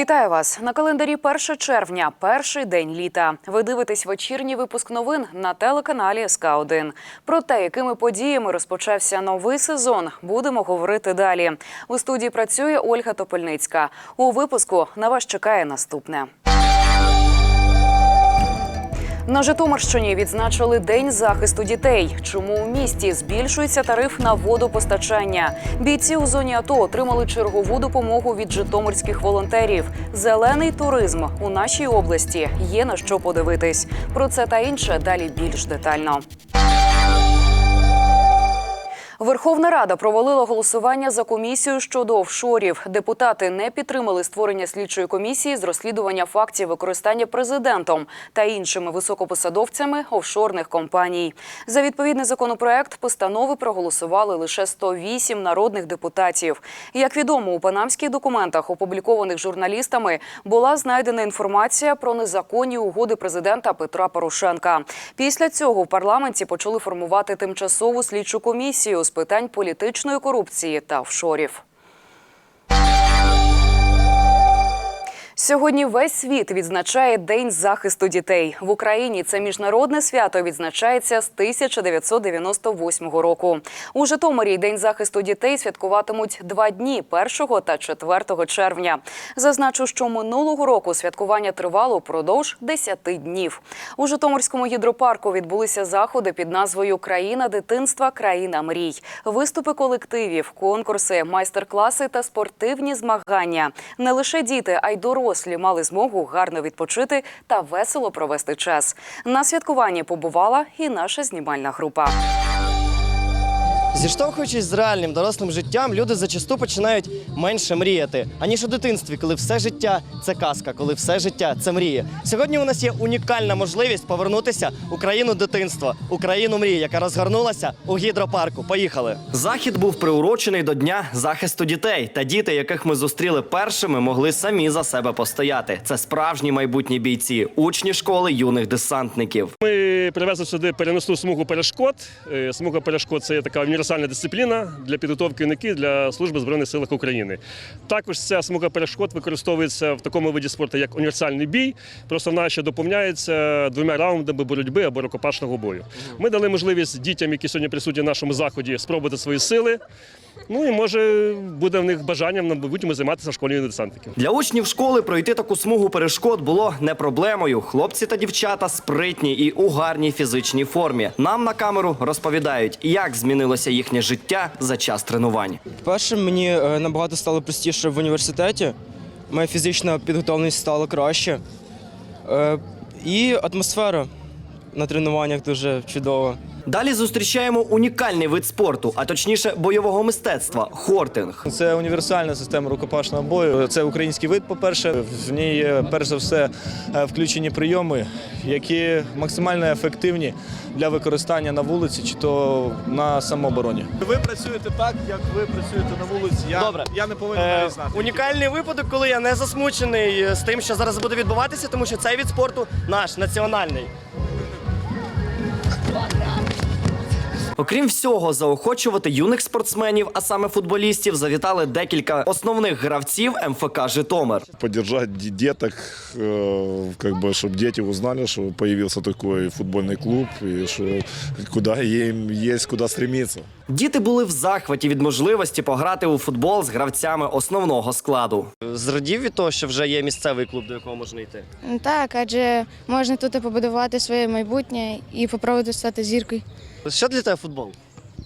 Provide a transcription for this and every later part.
Вітаю вас на календарі 1 червня, перший день літа. Ви дивитесь вечірній випуск новин на телеканалі СК 1 Про те, якими подіями розпочався новий сезон, будемо говорити далі. У студії працює Ольга Топельницька. У випуску на вас чекає наступне. На Житомирщині відзначили День захисту дітей. Чому у місті збільшується тариф на водопостачання? Бійці у зоні АТО отримали чергову допомогу від житомирських волонтерів. Зелений туризм у нашій області є на що подивитись. Про це та інше далі більш детально. Верховна Рада провалила голосування за комісію щодо офшорів. Депутати не підтримали створення слідчої комісії з розслідування фактів використання президентом та іншими високопосадовцями офшорних компаній. За відповідний законопроект постанови проголосували лише 108 народних депутатів. Як відомо, у панамських документах, опублікованих журналістами, була знайдена інформація про незаконні угоди президента Петра Порошенка. Після цього в парламенті почали формувати тимчасову слідчу комісію з питань політичної корупції та офшорів. Сьогодні весь світ відзначає День захисту дітей. В Україні це міжнародне свято відзначається з 1998 року. У Житомирі День захисту дітей святкуватимуть два дні 1 та 4 червня. Зазначу, що минулого року святкування тривало впродовж 10 днів. У Житомирському гідропарку відбулися заходи під назвою Країна дитинства, країна мрій, виступи колективів, конкурси, майстер-класи та спортивні змагання. Не лише діти, а й дорослі мали змогу гарно відпочити та весело провести час. На святкуванні побувала і наша знімальна група. Зіштовхуючись з реальним дорослим життям, люди зачасту починають менше мріяти, аніж у дитинстві, коли все життя це казка, коли все життя це мрії. Сьогодні у нас є унікальна можливість повернутися у країну дитинства, у країну мрії, яка розгорнулася у гідропарку. Поїхали. Захід був приурочений до дня захисту дітей. Та діти, яких ми зустріли першими, могли самі за себе постояти. Це справжні майбутні бійці, учні школи юних десантників. Ми привезли сюди переносну смугу перешкод. Е, Смуга перешкод це є така універсальна дисципліна для підготовки юнаків для служби збройних силах України. Також ця смуга перешкод використовується в такому виді спорту, як універсальний бій. Просто вона ще доповняється двома раундами боротьби або рукопашного бою. Ми дали можливість дітям, які сьогодні присутні в нашому заході, спробувати свої сили. Ну і може буде в них бажанням на майбутньому займатися в школі десантників. Для учнів школи пройти таку смугу перешкод було не проблемою. Хлопці та дівчата спритні і у гарній фізичній формі. Нам на камеру розповідають, як змінилося їхнє життя за час тренувань. Перше, мені е, набагато стало простіше в університеті. Моя фізична підготовленість стала краще. Е, І атмосфера на тренуваннях дуже чудова. Далі зустрічаємо унікальний вид спорту, а точніше бойового мистецтва хортинг. Це універсальна система рукопашного бою. Це український вид, по-перше. В ній перш за все е, включені прийоми, які максимально ефективні для використання на вулиці чи то на самообороні. Ви працюєте так, як ви працюєте на вулиці. Я, Добре. я не повинен Е, навіть знати. унікальний випадок, коли я не засмучений з тим, що зараз буде відбуватися, тому що цей від спорту наш національний. Окрім всього, заохочувати юних спортсменів, а саме футболістів, завітали декілька основних гравців МФК Житомир. поддержать де- деток, э, как бы, чтобы дети узнали, что появился такой футбольный клуб и что куда им есть куда стремиться. Діти були в захваті від можливості пограти у футбол з гравцями основного складу. Зрадів від того, що вже є місцевий клуб, до якого можна йти. Так, адже можна тут побудувати своє майбутнє і спробувати стати зіркою. Що для тебе футбол?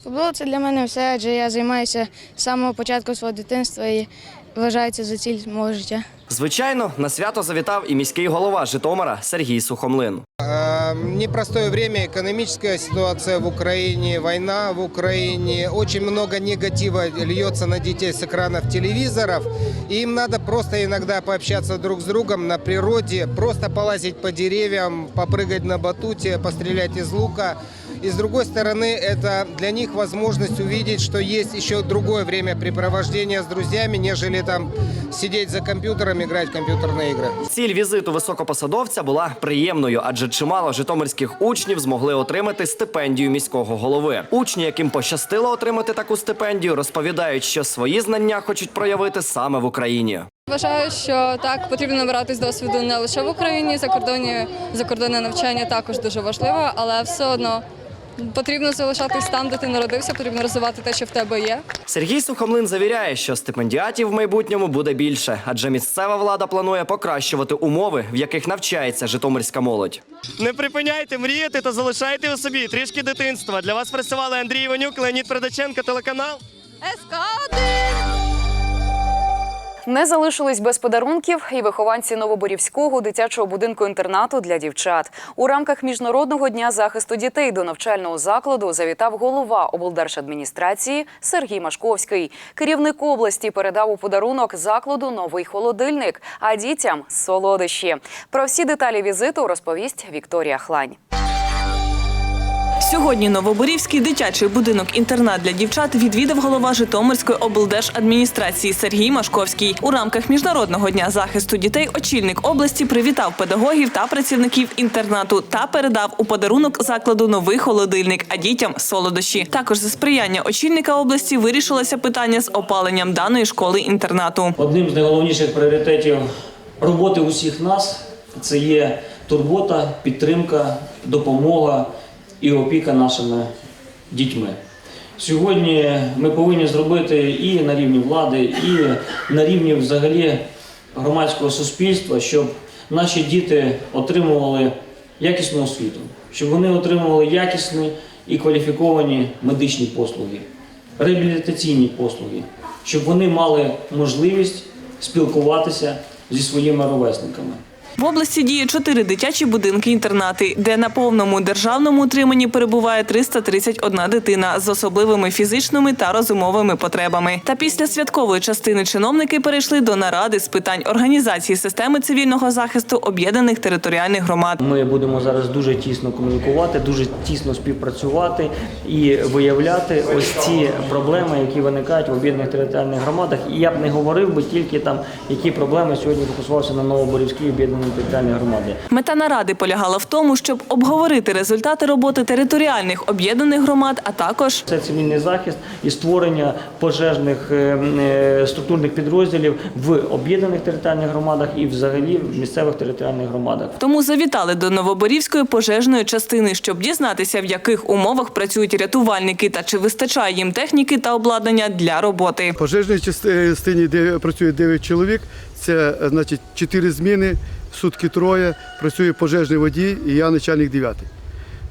Футбол це для мене все, адже я займаюся з самого початку свого дитинства і вважаю це за ціль мого життя. Звичайно, на свято завітав і міський голова Житомира Сергій Сухомлин. А, Непростое время, экономическая ситуация в Украине, война в Украине, очень много негатива льется на детей с экранов телевизоров. И им надо просто иногда пообщаться друг с другом на природе, просто полазить по деревьям, попрыгать на батуте, пострелять из лука. И с другой стороны, это для них возможность увидеть, что есть еще другое времяпрепровождение с друзьями, нежели там сидеть за компьютером, играть в компьютерные игры. Ціль візиту високопосадовця була приємною, адже чимало житомирських учнів змогли отримати стипендію міського голови. Учні, яким пощастило отримати таку стипендію, розповідають, що свої знання хочуть проявити саме в Україні. Вважаю, що так потрібно набиратись досвіду не лише в Україні, закордонні закордонне навчання також дуже важливо, але все одно потрібно залишатись там, де ти народився, потрібно розвивати те, що в тебе є. Сергій Сухомлин завіряє, що стипендіатів в майбутньому буде більше, адже місцева влада планує покращувати умови, в яких навчається житомирська молодь. Не припиняйте мріяти та залишайте у собі трішки дитинства. Для вас працювали Андрій Іванюк, Леонід Передаченко, телеканал. Не залишились без подарунків і вихованці Новоборівського дитячого будинку інтернату для дівчат. У рамках міжнародного дня захисту дітей до навчального закладу завітав голова облдержадміністрації Сергій Машковський. Керівник області передав у подарунок закладу новий холодильник, а дітям солодощі. Про всі деталі візиту розповість Вікторія Хлань. Сьогодні Новоборівський дитячий будинок-інтернат для дівчат відвідав голова Житомирської облдержадміністрації Сергій Машковський. У рамках міжнародного дня захисту дітей очільник області привітав педагогів та працівників інтернату та передав у подарунок закладу новий холодильник, а дітям солодощі. Також за сприяння очільника області вирішилося питання з опаленням даної школи інтернату. Одним з найголовніших пріоритетів роботи усіх нас це є турбота, підтримка, допомога і опіка нашими дітьми. Сьогодні ми повинні зробити і на рівні влади, і на рівні взагалі громадського суспільства, щоб наші діти отримували якісну освіту, щоб вони отримували якісні і кваліфіковані медичні послуги, реабілітаційні послуги, щоб вони мали можливість спілкуватися зі своїми ровесниками. В області діє чотири дитячі будинки-інтернати, де на повному державному утриманні перебуває 331 дитина з особливими фізичними та розумовими потребами. Та після святкової частини чиновники перейшли до наради з питань організації системи цивільного захисту об'єднаних територіальних громад. Ми будемо зараз дуже тісно комунікувати, дуже тісно співпрацювати і виявляти ось ці проблеми, які виникають в об'єднаних територіальних громадах. І я б не говорив би тільки там, які проблеми сьогодні фокусувалися на Новоборівській об'єднаній територіальній громаді. Мета наради полягала в тому, щоб обговорити результати роботи територіальних об'єднаних громад, а також Це цивільний захист і створення пожежних е, е, структурних підрозділів в об'єднаних територіальних громадах і взагалі в місцевих територіальних громадах. тому завітали до Новоборівської пожежної частини, щоб дізнатися, в яких умовах працюють рятувальники та чи вистачає їм техніки та обладнання для роботи. В пожежній частині, де працює 9 чоловік, це е, значить 4 зміни, сутки троє, працює пожежний водій і я начальник 9.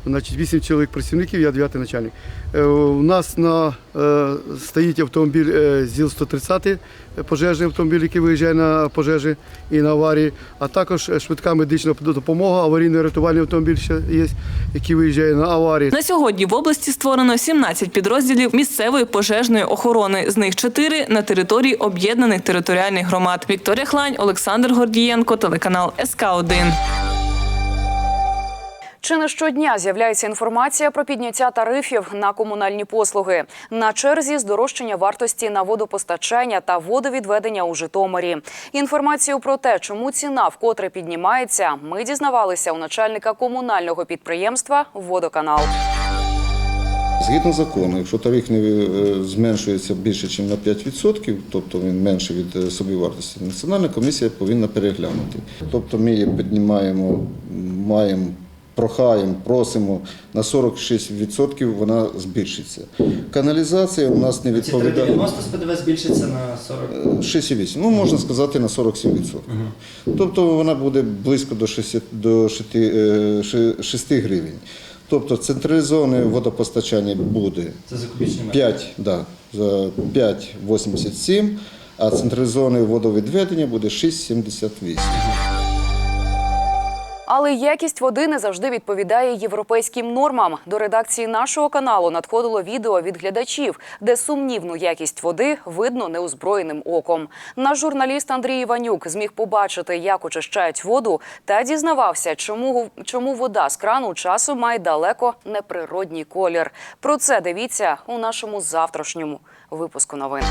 Значить, 8 чоловік працівників, я 9 начальник. Е, У нас на, е, стоїть автомобіль е, ЗІЛ-130, е, пожежний автомобіль, який виїжджає на пожежі і на аварії, а також швидка медична допомога, аварійно-рятувальний автомобіль ще є, який виїжджає на аварії. На сьогодні в області створено 17 підрозділів місцевої пожежної охорони. З них 4 на території об'єднаних територіальних громад. Вікторія Хлань, Олександр Гордієнко, телеканал СК 1 Чи не щодня з'являється інформація про підняття тарифів на комунальні послуги на черзі здорожчання вартості на водопостачання та водовідведення у Житомирі. Інформацію про те, чому ціна вкотре піднімається, ми дізнавалися у начальника комунального підприємства Водоканал. Згідно закону, якщо тариф не е, зменшується більше, ніж на 5%, тобто він менше від е, собівартості, національна комісія повинна переглянути. Тобто ми піднімаємо, маємо, прохаємо, просимо на 46% вона збільшиться. Каналізація у нас не відповідає. з ПДВ збільшиться на 40. 6,8, ну можна сказати на 47%. Тобто вона буде близько до 6, до 6, е, 6 гривень. Тобто централізоване водопостачання буде Це закупічні 5, да, за 5,87, а централізоване водовідведення буде 6,78. Але якість води не завжди відповідає європейським нормам. До редакції нашого каналу надходило відео від глядачів, де сумнівну якість води видно неозброєним оком. Наш журналіст Андрій Іванюк зміг побачити, як очищають воду, та дізнавався, чому, чому вода з крану часу має далеко неприродній колір. Про це дивіться у нашому завтрашньому випуску новин.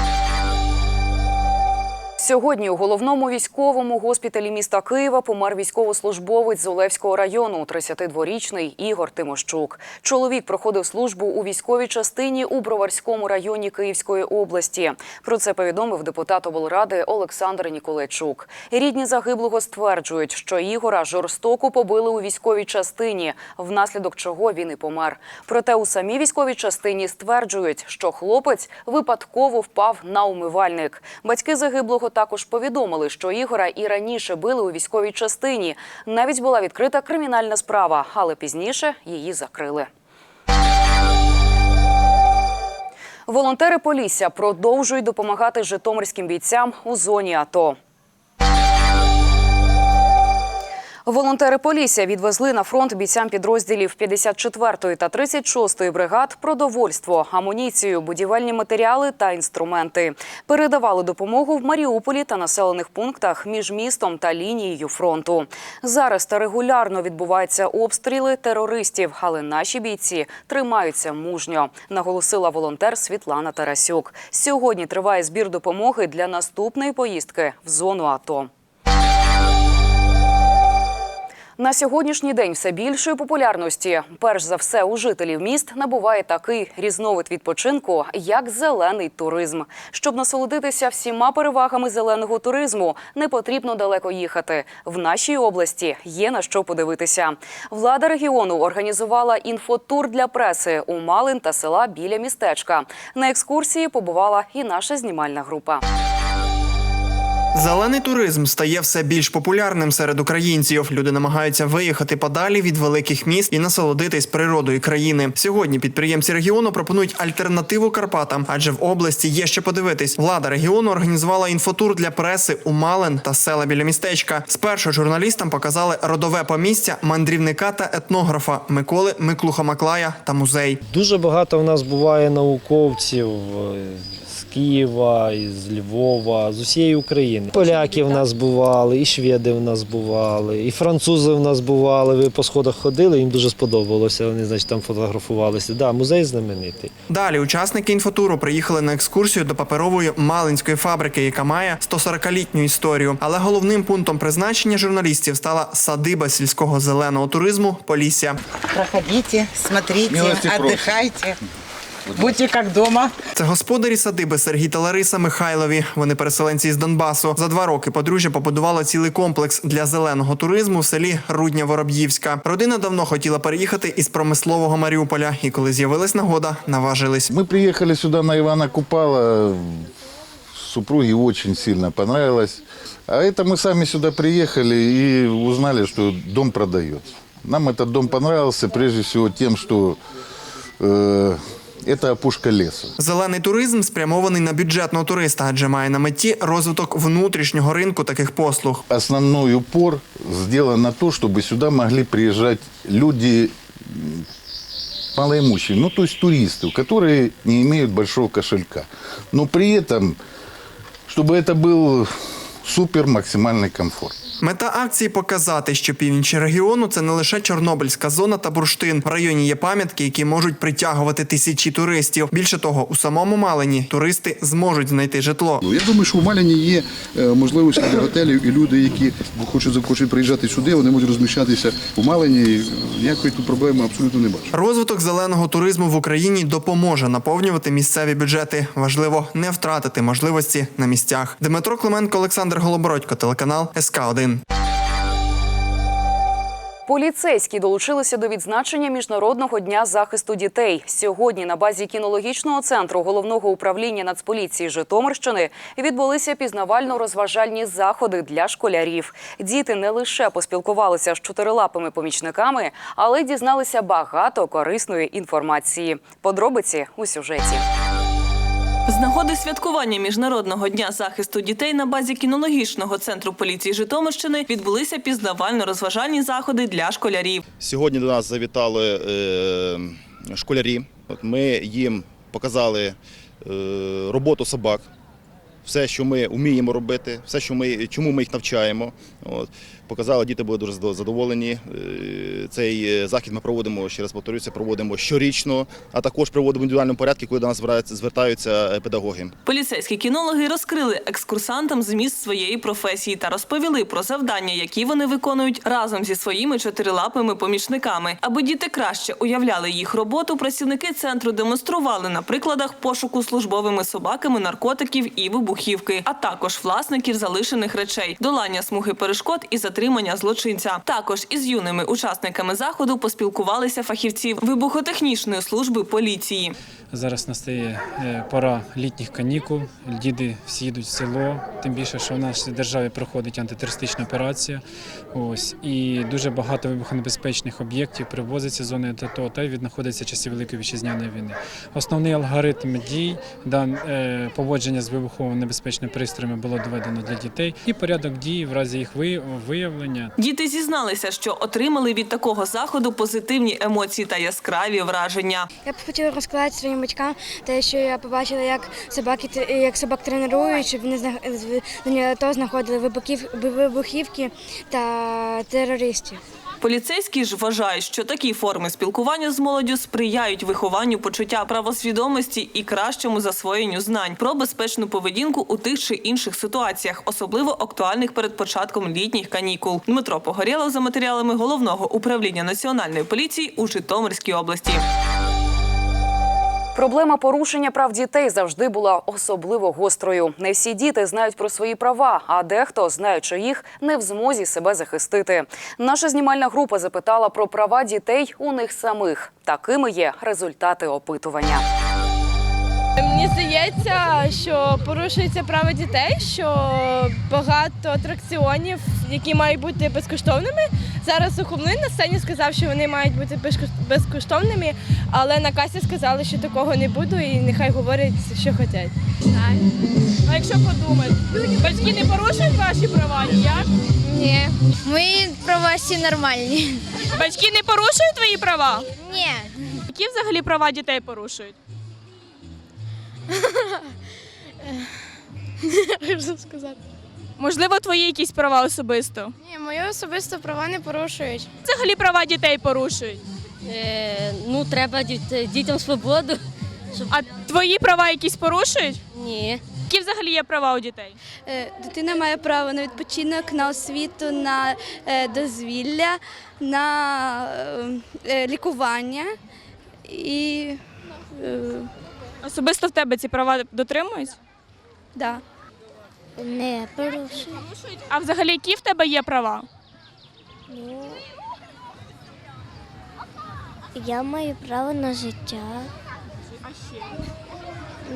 Сьогодні у головному військовому госпіталі міста Києва помер військовослужбовець з Олевського району, 32-річний Ігор Тимощук. Чоловік проходив службу у військовій частині у Броварському районі Київської області. Про це повідомив депутат облради Олександр Ніколайчук. Рідні загиблого стверджують, що Ігора жорстоко побили у військовій частині, внаслідок чого він і помер. Проте у самій військовій частині стверджують, що хлопець випадково впав на умивальник. Батьки загиблого також повідомили, що Ігора і раніше били у військовій частині. Навіть була відкрита кримінальна справа, але пізніше її закрили. Волонтери Полісся продовжують допомагати житомирським бійцям у зоні АТО. Волонтери Полісся відвезли на фронт бійцям підрозділів 54-ї та 36-ї бригад продовольство, амуніцію, будівельні матеріали та інструменти. Передавали допомогу в Маріуполі та населених пунктах між містом та лінією фронту. Зараз та регулярно відбуваються обстріли терористів, але наші бійці тримаються мужньо, наголосила волонтер Світлана Тарасюк. Сьогодні триває збір допомоги для наступної поїздки в зону АТО. На сьогоднішній день все більшої популярності, перш за все, у жителів міст набуває такий різновид відпочинку, як зелений туризм. Щоб насолодитися всіма перевагами зеленого туризму, не потрібно далеко їхати. В нашій області є на що подивитися. Влада регіону організувала інфотур для преси у Малин та села біля містечка. На екскурсії побувала і наша знімальна група. Зелений туризм стає все більш популярним серед українців. Люди намагаються виїхати подалі від великих міст і насолодитись природою країни. Сьогодні підприємці регіону пропонують альтернативу Карпатам, адже в області є що подивитись. Влада регіону організувала інфотур для преси у Малин та села біля містечка. Спершу журналістам показали родове помістя мандрівника та етнографа Миколи Миклуха Маклая та музей. Дуже багато в нас буває науковців Києва, із Львова, з усієї України. Поляки в нас бували, і шведи в нас бували, і французи в нас бували. Ви по сходах ходили, їм дуже сподобалося. Вони, значить, там фотографувалися. Да, музей знаменитий. Далі учасники інфотуру приїхали на екскурсію до паперової малинської фабрики, яка має 140-літню історію. Але головним пунктом призначення журналістів стала садиба сільського зеленого туризму Полісся. Проходите, смотрите, отдыхайте. Будьте как дома. Це господарі садиби Сергій та Лариса Михайлові. Вони переселенці з Донбасу. За два роки подружжя побудувало цілий комплекс для зеленого туризму в селі Рудня Вороб'ївська. Родина давно хотіла переїхати із промислового Маріуполя, і коли з'явилась нагода, наважились. Мы приехали сюда на Ивана Купала. Супруге очень сильно понравилось. А это мы сами сюда приехали и узнали, что дом продается. Нам этот дом понравился прежде всего тем, что э, это опушка леса. Зелений туризм спрямований на бюджетного туриста, адже має на меті розвиток внутрішнього ринку таких послуг. Основной упор сделан на то, чтобы сюда могли приезжать люди м, малоимущие, ну то есть туристы, которые не имеют большого кошелька. Но при этом, чтобы это был супер максимальный комфорт. Мета акції показати, що північ регіону це не лише Чорнобильська зона та бурштин. В районі є пам'ятки, які можуть притягувати тисячі туристів. Більше того, у самому Малині туристи зможуть знайти житло. Я думаю, що в Маліні є е, можливості для готелів, і люди, які хочуть захочуть приїжджати сюди, вони можуть розміщатися у Малині. Ніякої тут проблеми абсолютно не бачу. Розвиток зеленого туризму в Україні допоможе наповнювати місцеві бюджети. Важливо не втратити можливості на місцях. Дмитро Клименко, Олександр Голобородько, телеканал СК 1 Поліцейські долучилися до відзначення міжнародного дня захисту дітей. Сьогодні на базі кінологічного центру головного управління Нацполіції Житомирщини відбулися пізнавально-розважальні заходи для школярів. Діти не лише поспілкувалися з чотирилапими помічниками, але й дізналися багато корисної інформації. Подробиці у сюжеті. З нагоди святкування Міжнародного дня захисту дітей на базі кінологічного центру поліції Житомирщини відбулися пізнавально-розважальні заходи для школярів. Сьогодні до нас завітали е, школярі. Ми їм показали е, роботу собак, все, що ми вміємо робити, все, що ми, чому ми їх навчаємо. От. показали, діти були дуже задов- задоволені. Е, Цей е, захід ми проводимо, ще раз повторюся, проводимо щорічно, а також проводимо в індивідуальному порядку, коли до нас звертаються- е, педагоги. Поліцейські кінологи розкрили екскурсантам зміст своєї професії та розповіли про завдання, які вони виконують разом зі своїми чотирилапими помічниками. Аби діти краще уявляли їх роботу, працівники центру демонстрували на прикладах пошуку службовими собаками наркотиків і вибухівки, а також власників залишених речей, долання смуги перешкод і затримання злочинця. Також із юними учасниками заходу поспілкувалися фахівці вибухотехнічної служби поліції. Зараз настає е, пора літніх канікул. Діти всі їдуть в село. Тим більше, що в нашій державі проходить антитерористична операція. Ось і дуже багато вибухонебезпечних об'єктів привозиться з зони АТО та й віднаходиться часів Великої вітчизняної війни. Основний алгоритм дій е, поводження з вибухово небезпечними пристроями було доведено для дітей, і порядок дій в разі їх ви- виявлення Діти зізналися, що отримали від такого заходу позитивні емоції та яскраві враження. Я б хотіла розказати своїм батькам те, що я побачила, як собаки як собак тренують, щоб вони для того знаходили вибухів, вибухівки та терористів. Поліцейські ж вважають, що такі форми спілкування з молоддю сприяють вихованню почуття правосвідомості і кращому засвоєнню знань про безпечну поведінку у тих чи інших ситуаціях, особливо актуальних перед початком літніх канікул. Дмитро Погорєлов за матеріалами головного управління національної поліції у Житомирській області. Проблема порушення прав дітей завжди була особливо гострою. Не всі діти знають про свої права, а дехто, знаючи їх, не в змозі себе захистити. Наша знімальна група запитала про права дітей у них самих. Такими є результати опитування. Мені здається, що порушується право дітей, що багато атракціонів, які мають бути безкоштовними. Зараз Сухомлин на сцені сказав, що вони мають бути безкоштовними, але на касі сказали, що такого не буде, і нехай говорять, що хочуть. А якщо подумати, батьки не порушують ваші права ніяк? Ні, мої права всі нормальні. Батьки не порушують твої права? Ні. Які взагалі права дітей порушують? Що сказати? Можливо, твої якісь права особисто. Ні, мої особисто права не порушують. Взагалі права дітей порушують. ну, треба дітям свободу. А твої права якісь порушують? Ні. Які взагалі є права у дітей? Дитина має право на відпочинок, на освіту, на е, дозвілля, на е, лікування і е, Особисто в тебе ці права дотримують? да. Не порушую. А взагалі які в тебе є права? Ну, я маю право на життя,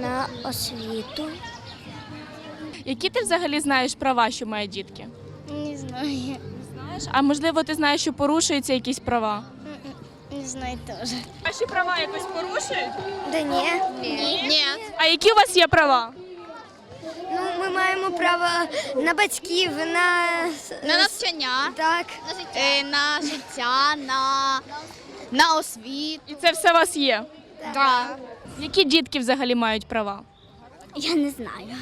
на освіту. Які ти взагалі знаєш права, що мають дітки? Не знаю. Знаєш? А можливо, ти знаєш, що порушуються якісь права? Не знаю теж. Ваші права якось порушують? Да ні. Ні. А які у вас є права? Ну, ми маємо право на батьків, на, На навчання, Так. е, на життя, на, на освіту. І це все у вас є. Так. Які дітки взагалі мають права? Я не знаю.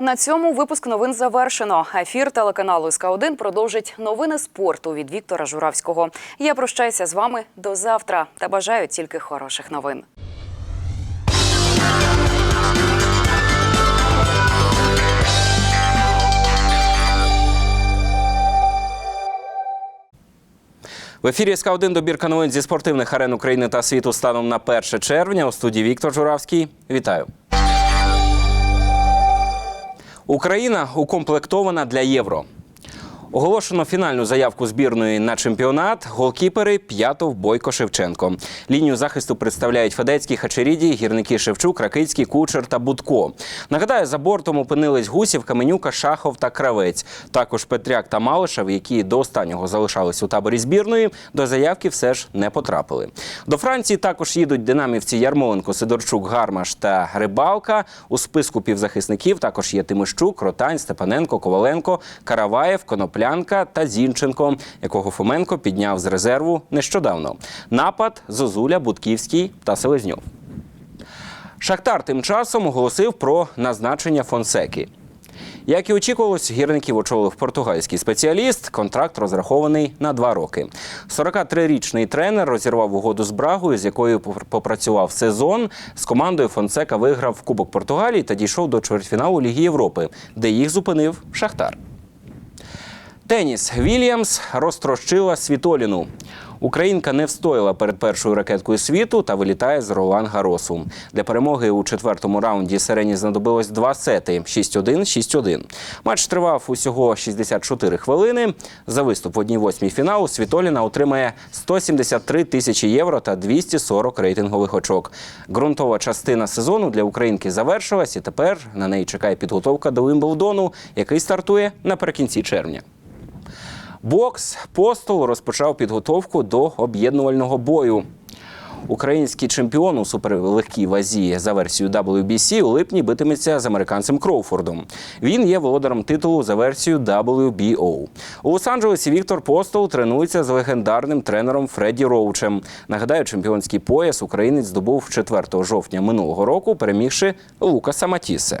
На цьому випуск новин завершено. Ефір телеканалу СК 1 продовжить новини спорту від Віктора Журавського. Я прощаюся з вами до завтра та бажаю тільки хороших новин. В ефірі СК 1 добірка новин зі спортивних арен України та світу станом на 1 червня. У студії Віктор Журавський. Вітаю. Україна укомплектована для євро. Оголошено фінальну заявку збірної на чемпіонат. Голкіпери П'ятов, Бойко, Шевченко. Лінію захисту представляють Федецький, Хачеріді, гірники Шевчук, Ракицький, Кучер та Будко. Нагадаю, за бортом опинились Гусів, Каменюка, Шахов та Кравець. Також Петряк та Малишев, які до останнього залишались у таборі збірної, до заявки все ж не потрапили. До Франції також їдуть динамівці Ярмоленко, Сидорчук, Гармаш та Рибалка. У списку півзахисників також є Тимищук, Ротань, Степаненко, Коваленко, Караваєв, Коноплянка та Зінченко, якого Фоменко підняв з резерву нещодавно. Напад Зозуля, Будківський та Селезньов. Шахтар тим часом оголосив про назначення Фонсеки. Як і очікувалось, гірників очолив португальський спеціаліст. Контракт розрахований на два роки. 43-річний тренер розірвав угоду з Брагою, з якою попр- попрацював сезон. З командою Фонсека виграв Кубок Португалії та дійшов до чвертьфіналу Ліги Європи, де їх зупинив Шахтар. Теніс Вільямс розтрощила Світоліну. Українка не встояла перед першою ракеткою світу та вилітає з Ролан Гаросу. Для перемоги у четвертому раунді Сирені знадобилось два сети 6-1, 6-1. Матч тривав усього 64 хвилини. За виступ в одній восьмій фіналу Світоліна отримає 173 тисячі євро та 240 рейтингових очок. Ґрунтова частина сезону для українки завершилась, і тепер на неї чекає підготовка до Вимблдону, який стартує наприкінці червня. Бокс Постол розпочав підготовку до об'єднувального бою. Український чемпіон у суперлегкій вазі за версією WBC у липні битиметься з американцем Кроуфордом. Він є володарем титулу за версією WBO. У Лос-Анджелесі Віктор Постол тренується з легендарним тренером Фредді Роучем. Нагадаю, чемпіонський пояс українець здобув 4 жовтня минулого року, перемігши Лукаса Матісе.